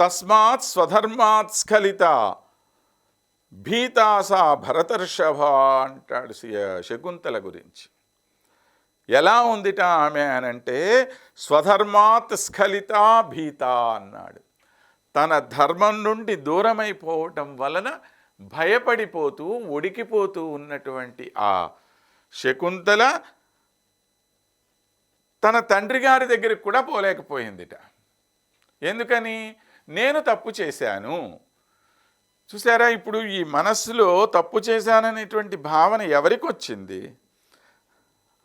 తస్మాత్ స్వధర్మాత్ స్ఖలిత. భీతాసా భరతర్షభ అంటాడు శకుంతల గురించి. ఎలా ఉందిట ఆమె అనంటే స్వధర్మాత్ స్ఖలిత భీత అన్నాడు. తన ధర్మం నుండి దూరమైపోవటం వలన భయపడిపోతూ ఉడికిపోతూ ఉన్నటువంటి ఆ శకుంతల తన తండ్రి గారి దగ్గరికి కూడా పోలేకపోయిందిట. ఎందుకని? నేను తప్పు చేశాను. చూసారా ఇప్పుడు ఈ మనస్సులో తప్పు చేశాననేటువంటి భావన ఎవరికి వచ్చింది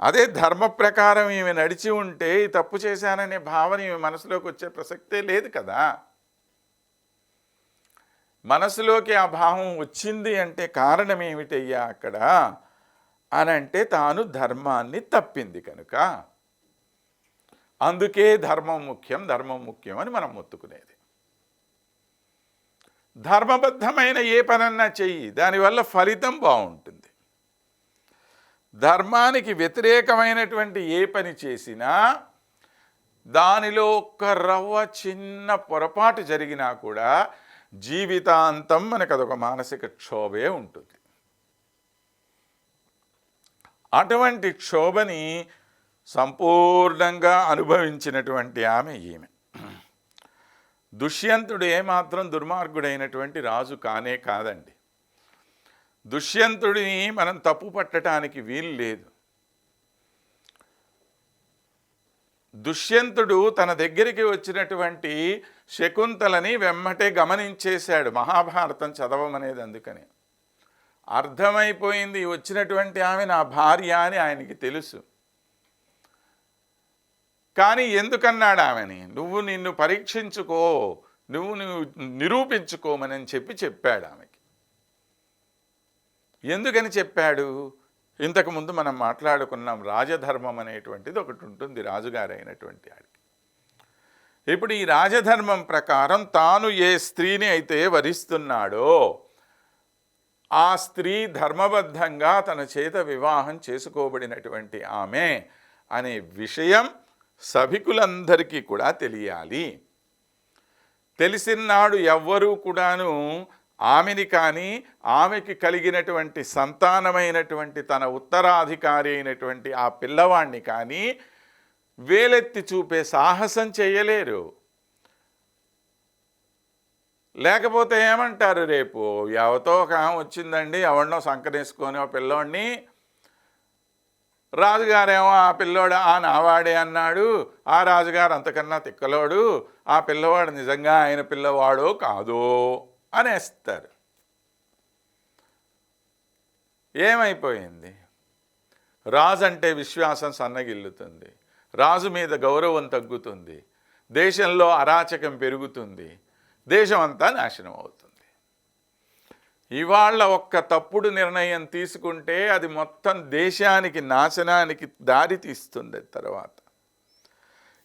అదే ధర్మ ప్రకారం ఈమె నడిచి ఉంటే ఈ తప్పు చేశాననే భావన ఈమె మనసులోకి వచ్చే ప్రసక్తే లేదు కదా. మనసులోకి ఆ భావం వచ్చింది అంటే కారణం ఏమిటయ్యా అక్కడ? అని అంటే తాను ధర్మాన్ని తప్పింది కనుక. అందుకే ధర్మం ముఖ్యం ధర్మం ముఖ్యం అని మనం మొత్తుకునేది. ధర్మబద్ధమైన ఏ పనన్నా చెయ్యి దానివల్ల ఫలితం బాగుంటుంది. ధర్మానికి వ్యతిరేకమైనటువంటి ఏ పని చేసినా దానిలో ఒక్క రవ్వ చిన్న పొరపాటు జరిగినా కూడా జీవితాంతం మనకు అదొక మానసిక క్షోభే ఉంటుంది. అటువంటి క్షోభని సంపూర్ణంగా అనుభవించినటువంటి ఆమె ఈమె. దుష్యంతుడు ఏమాత్రం దుర్మార్గుడైనటువంటి రాజు కానే కాదండి. దుష్యంతుడిని మనం తప్పు పట్టడానికి వీలు లేదు. దుష్యంతుడు తన దగ్గరికి వచ్చినటువంటి శకుంతలని వెమ్మటే గమనించేశాడు. మహాభారతం చదవమనేది అందుకని. అర్థమైపోయింది వచ్చినటువంటి ఆమె నా భార్య అని ఆయనకి తెలుసు. కానీ ఎందుకన్నాడు ఆమెని? నువ్వు నిన్ను పరీక్షించుకో నువ్వు నువ్వు నిరూపించుకోమని చెప్పి చెప్పాడు ఆమెకి. ఎందుకని చెప్పాడు? ఇంతకుముందు మనం మాట్లాడుకున్నాం రాజధర్మం అనేటువంటిది ఒకటి ఉంటుంది రాజుగారైనటువంటి ఆడికి. ఇప్పుడు ఈ రాజధర్మం ప్రకారం తాను ఏ స్త్రీని అయితే వరిస్తున్నాడో ఆ స్త్రీ ధర్మబద్ధంగా తన చేత వివాహం చేసుకోబడినటువంటి ఆమె అనే విషయం సభికులందరికీ కూడా తెలియాలి. తెలిసినాడు ఎవ్వరూ కూడాను ఆమెని కానీ ఆమెకి కలిగినటువంటి సంతానమైనటువంటి తన ఉత్తరాధికారి అయినటువంటి ఆ పిల్లవాణ్ణి కానీ వేలెత్తి చూపే సాహసం చేయలేరు. లేకపోతే ఏమంటారు రేపు? ఎవతో ఒక ఆమె వచ్చిందండి ఎవరినో సంకరేసుకొని ఆ పిల్లోడిని రాజుగారేమో ఆ పిల్లోడు ఆ నావాడే అన్నాడు. ఆ రాజుగారు అంతకన్నా తిక్కలోడు. ఆ పిల్లవాడు నిజంగా ఆయన పిల్లవాడో కాదో అనేస్తారు. ఏమైపోయింది? రాజు అంటే విశ్వాసం సన్నగిల్లుతుంది. రాజు మీద గౌరవం తగ్గుతుంది. దేశంలో అరాచకం పెరుగుతుంది. దేశం అంతా నాశనం అవుతుంది ఇవాళ ఒక్క తప్పుడు నిర్ణయం తీసుకుంటే అది మొత్తం దేశానికి నాశనానికి దారి తీస్తుంది తర్వాత.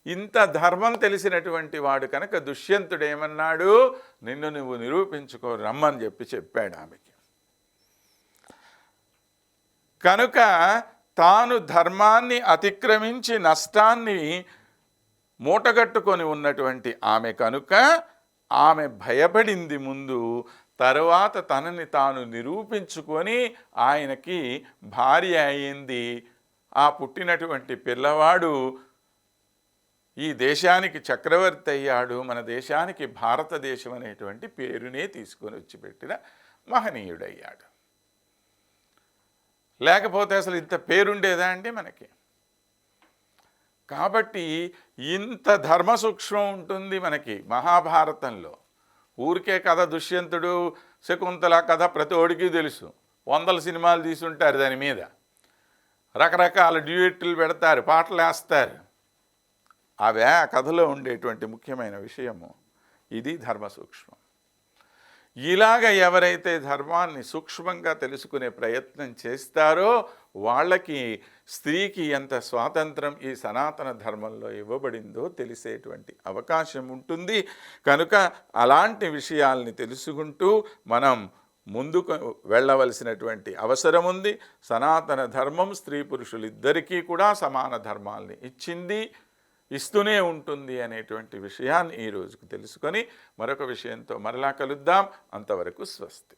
ఇంత ధర్మం తెలిసినటువంటి వాడు కనుక దుష్యంతుడు ఏమన్నాడు? నిన్ను నువ్వు నిరూపించుకో రమ్మని చెప్పి చెప్పాడు ఆమెకి. కనుక తాను ధర్మాన్ని అతిక్రమించి నష్టాన్ని మూటగట్టుకొని ఉన్నటువంటి ఆమె కనుక ఆమె భయపడింది ముందు తరువాత తనని తాను నిరూపించుకొని ఆయనకి భార్య అయింది. ఆ పుట్టినటువంటి పిల్లవాడు ఈ దేశానికి చక్రవర్తి అయ్యాడు. మన దేశానికి భారతదేశం అనేటువంటి పేరునే తీసుకొని వచ్చి పెట్టిన మహనీయుడయ్యాడు. లేకపోతే అసలు ఇంత పేరుండేదా అండి మనకి? కాబట్టి ఇంత ధర్మ సూక్ష్మం ఉంటుంది మనకి మహాభారతంలో. ఊరికే కథ దుష్యంతుడు శకుంతల కథ ప్రతి ఒడికి తెలుసు. వందల సినిమాలు తీసుంటారు దాని మీద. రకరకాల డ్యూయెట్లు పెడతారు పాటలు వేస్తారు. అవే ఆ కథలో ఉండేటువంటి ముఖ్యమైన విషయము. ఇది ధర్మ సూక్ష్మం ఇలాగ ఎవరైతే ధర్మాన్ని సూక్ష్మంగా తెలుసుకునే ప్రయత్నం చేస్తారో వాళ్ళకి స్త్రీకి ఎంత స్వాతంత్రం ఈ సనాతన ధర్మంలో ఇవ్వబడిందో తెలిసేటువంటి అవకాశం ఉంటుంది. కనుక అలాంటి విషయాల్ని తెలుసుకుంటూ మనం ముందుకు వెళ్ళవలసినటువంటి అవసరం ఉంది. సనాతన ధర్మం స్త్రీ పురుషులిద్దరికీ కూడా సమాన ధర్మాల్ని ఇచ్చింది. ఇస్తూనే ఉంటుంది అనేటువంటి విషయాన్ని ఈ రోజుకు తెలుసుకొని మరొక విషయంతో మరలా కలుద్దాం. అంతవరకు స్వస్తి.